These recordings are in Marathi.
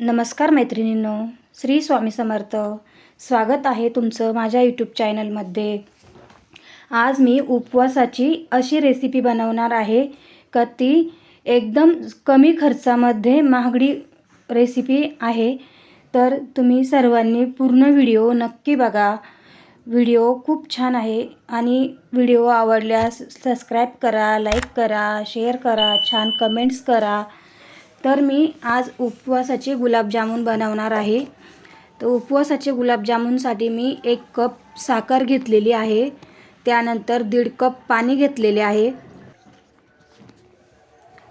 नमस्कार मैत्रिणींनो श्री स्वामी समर्थ. स्वागत आहे तुमचं माझ्या यूट्यूब चॅनलमध्ये आज मी उपवासाची अशी रेसिपी बनवणार आहे का ती एकदम कमी खर्चामध्ये महागडी रेसिपी आहे. तर तुम्ही सर्वांनी पूर्ण व्हिडिओ नक्की बघा. व्हिडिओ खूप छान आहे आणि व्हिडिओ आवडल्यास सबस्क्राईब करा लाईक करा शेअर करा छान कमेंट्स करा. तर मी आज उपवासाचे गुलाबजामुन बनवणार आहे. तर उपवासाचे गुलाबजामुनसाठी मी एक कप साखर घेतलेली आहे. त्यानंतर दीड कप पाणी घेतलेले आहे.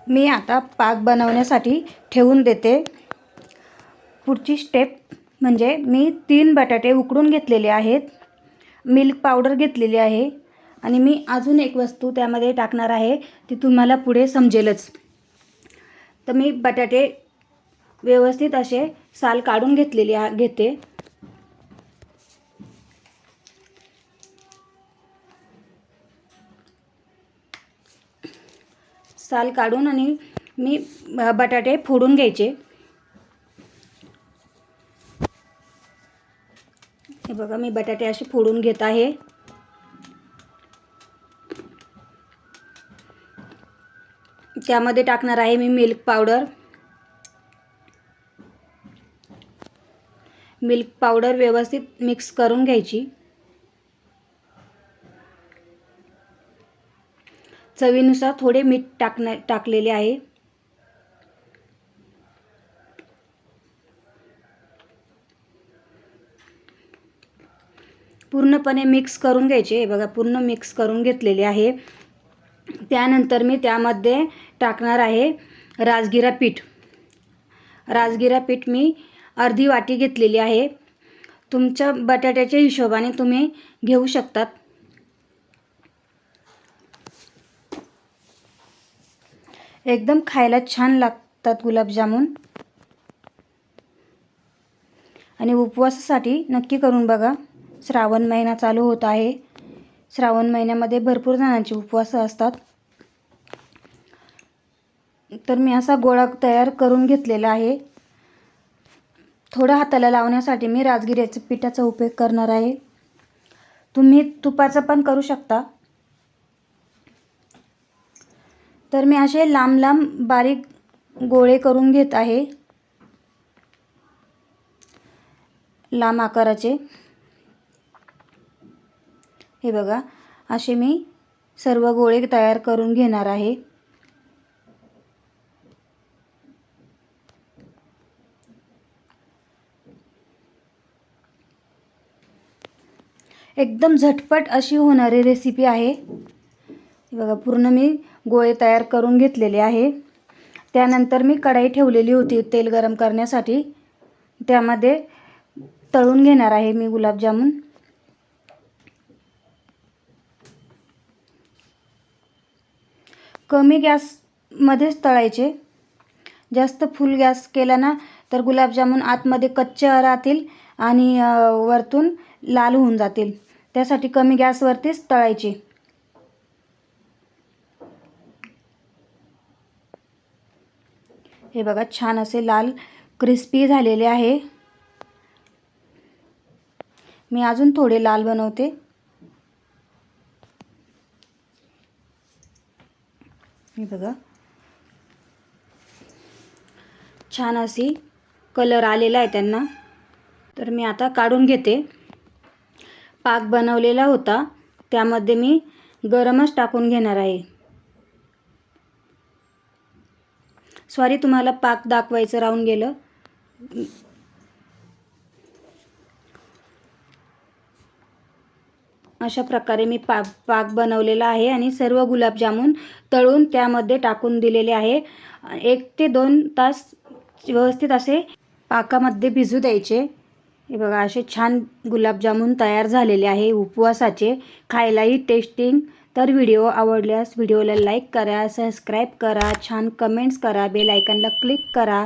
मी आता पाक बनवण्यासाठी ठेवून देते. पुढची स्टेप म्हणजे मी तीन बटाटे उकडून घेतलेले आहेत. मिल्क पावडर घेतलेली आहे. आणि मी अजून एक वस्तू त्यामध्ये टाकणार आहे. ती तुम्हाला पुढे समजेलच. तर मी बटाटे व्यवस्थित असे साल काढून घेतलेले घेते. साल काढून आणि मी बटाटे फोडून घ्यायचे. हे बघा मी बटाटे असे फोडून घेत आहे. त्यामध्ये टाकणार आहे मी मिल्क पावडर मिल्क पावडर व्यवस्थित मिक्स करून घ्यायची. चवीनुसार थोडे मीठ टाकण्या टाकलेले आहे. पूर्णपणे मिक्स करून घ्यायचे. हे बघा पूर्ण मिक्स करून घेतलेले आहे. त्यानंतर मी त्यामध्ये टाकणार आहे राजगिरा पीठ. राजगिरा पीठ मी अर्धी वाटी घेतलेली आहे. तुमच्या बटाट्याच्या हिशोबाने तुम्ही घेऊ शकतात. एकदम खायला छान लागतात गुलाबजामुन. आणि उपवासासाठी नक्की करून बघा. श्रावण महिना चालू होत आहे. श्रावण महिन्यामध्ये भरपूर जणांचे उपवास असतात. तर मी असा गोळा तयार करून घेतलेला आहे. थोडं हाताला लावण्यासाठी मी राजगिऱ्याच्या पिठाचा उपयोग करणार आहे. तुम्ही तुपाचा पण करू शकता. तर मी असे लांब लांब बारीक गोळे करून घेत आहे. लांब आकाराचे. हे बघा असे मी सर्व गोळे तयार करून घेणार आहे. एकदम झटपट अशी होणारी रेसिपी आहे. बघा पूर्ण मी गोळे तयार करून घेतलेले आहे. त्यानंतर मी कढाई ठेवलेली होती तेल गरम करण्यासाठी. त्यामध्ये तळून घेणार आहे मी गुलाबजामुन कमी गॅसमध्येच तळायचे. जास्त फुल गॅस केला ना तर गुलाबजामुन आतमध्ये कच्चे राहतील आणि वरतून लाल होऊन जातील. त्यासाठी कमी गॅसवरतीच तळायचे. हे बघा छान असे लाल क्रिस्पी झालेले आहे. मी अजून थोडे लाल बनवते. हे बघा. छान अशी कलर आलेला आहे त्यांना. तर मी आता काढून घेते. पाक बनवलेला होता. त्यामध्ये मी गरमच टाकून घेणार आहे. सॉरी तुम्हाला पाक दाखवायचं राहून गेलं. अशा प्रकारे मी पा पाक बनवलेला आहे आणि सर्व गुलाबजामुन तळून त्यामध्ये टाकून दिलेले आहे. एक ते दोन तास व्यवस्थित असे पाकामध्ये भिजू द्यायचे. हे बघा असे छान गुलाबजामुन तयार झालेले आहे. उपवासाचे खायलाही टेस्टिंग तर व्हिडिओ आवडल्यास व्हिडिओला लाईक करा सबस्क्राईब करा छान कमेंट्स करा बेल आयकनला क्लिक करा.